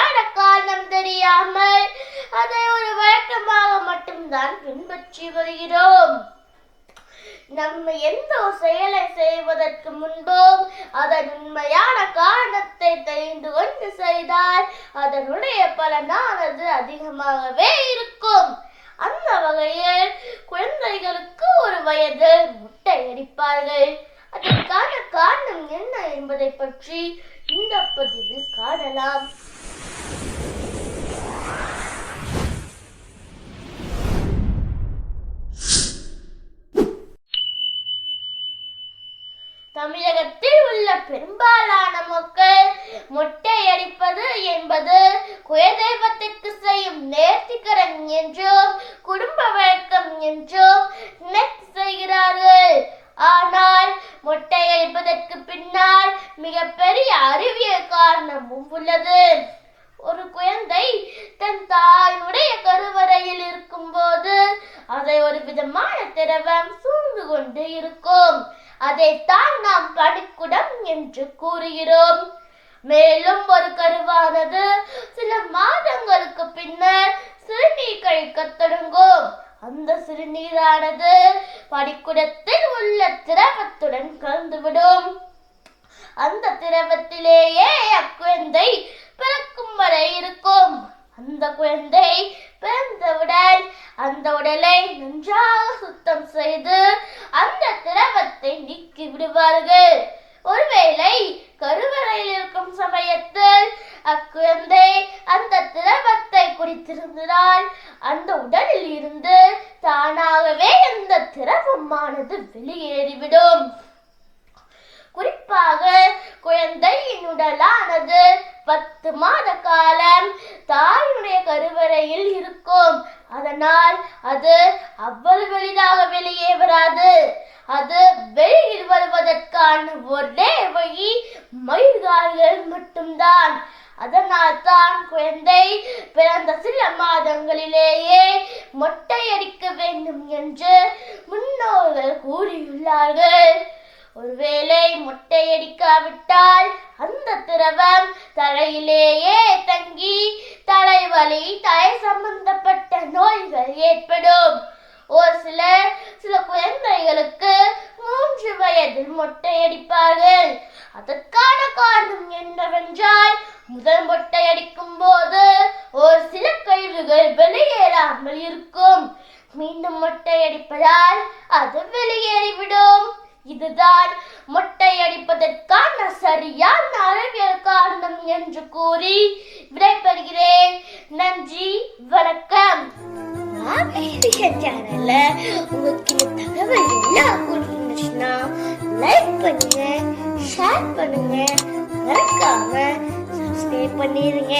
சரியான காரணம் தெரியாமல் அதை ஒரு வழக்கமாக மட்டும்தான் பின்பற்றி வருகிறோம். நம்ம எந்த ஒரு செயலை செய்வதற்கு முன்பும் அதன் உண்மையான காரணத்தை தெரிந்து கொண்டு செய்தால் அதனுடைய பலனானது அதிகமாகவே இருக்கும். அந்த வகையில் குழந்தைகளுக்கு ஒரு வயதில் முட்டை அடிப்பார்கள். அதற்கான காரணம் என்ன என்பதை பற்றி இந்த பதிவில் காணலாம். தமிழகத்தில் உள்ள பெரும்பாலான மக்கள் மொட்டை அடிப்பது என்பது குலதெய்வத்திற்கு செய்யும் நேர்த்திக்கரன் என்றும் குடும்ப வழக்கம் என்றும் மிகப்பெரிய அறிவியல் காரணமும் உள்ளது. ஒரு குழந்தை தன் தாயினுடைய கருவறையில் இருக்கும்போது அதை ஒரு விதமான திரவம் சூழ்ந்து கொண்டு இருக்கும். அதைத்தான் நாம் பணிக்குடம் என்று கூறுகிறோம். மேலும் ஒரு கருவானது சில மாதங்களுக்கு பின்னர் சிறுநீர் கழிக்க தொடங்கும். அந்த சிறுநீரானது படிக்குடத்தில் உள்ள திரவத்துடன் கலந்துவிடும். அந்த திரவத்திலேயே அக்குழந்தை பிறக்கும் வரை இருக்கும். அந்த குழந்தை பிறந்தவுடன் அந்த உடலை நன்றாக சுத்தம் செய்து அந்த திரவத்தை நீக்கி விடுவார்கள். ஒருவேளை கருவறையில் இருக்கும் சமயத்தில் அக்குழந்தை அந்த திரவத்தை குடித்திருந்தால் அந்த உடலில் இருந்து தானாகவே அந்த திரவமானது வெளியேறிவிடும். குறிப்பாக குழந்தையின் உடலானது பத்து மாத காலம் தாயுடைய கருவறையில் இருக்கும். அதனால் அது அவ்வளவு எளிதாக வெளியே வராது. அது வெளியில் வருவதற்கான ஒரே வழி மயில்கால்கள் மட்டும்தான். அதனால் தான் குழந்தை பிறந்த சில மாதங்களிலேயே மொட்டையடிக்க வேண்டும் என்று முன்னோர்கள் கூறியுள்ளார்கள். ஒருவேளை முட்டையடிக்காவிட்டால் அந்த திரவம் தலையிலேயே தங்கி தலைவலி தலை சம்பந்தப்பட்ட நோய்கள் ஏற்படும். ஒரு சில சில குழந்தைகளுக்கு மூன்று வயதில் மொட்டையடிப்பார்கள். அதற்கான காரணம் என்னவென்றால் முதல் மொட்டையடிக்கும் போது ஒரு சில கழிவுகள் வெளியேறாமல் இருக்கும். மீண்டும் மொட்டையடிப்பதால் அது வெளியேறிவிடும். இதுதான் மொட்டை அடிப்பதற்கான சரியான அறிவியல் காரணம் என்று கூறி விடைபெறுகிறேன். நன்றி வணக்கம். சேனல்ல உங்களுக்கு தகவல் எல்லாம் பிடிச்சிருந்துச்சுன்னா லைக் பண்ணுங்க ஷேர் பண்ணுங்க. மறக்காம சப்ஸ்கிரைப் பண்ணிருங்க.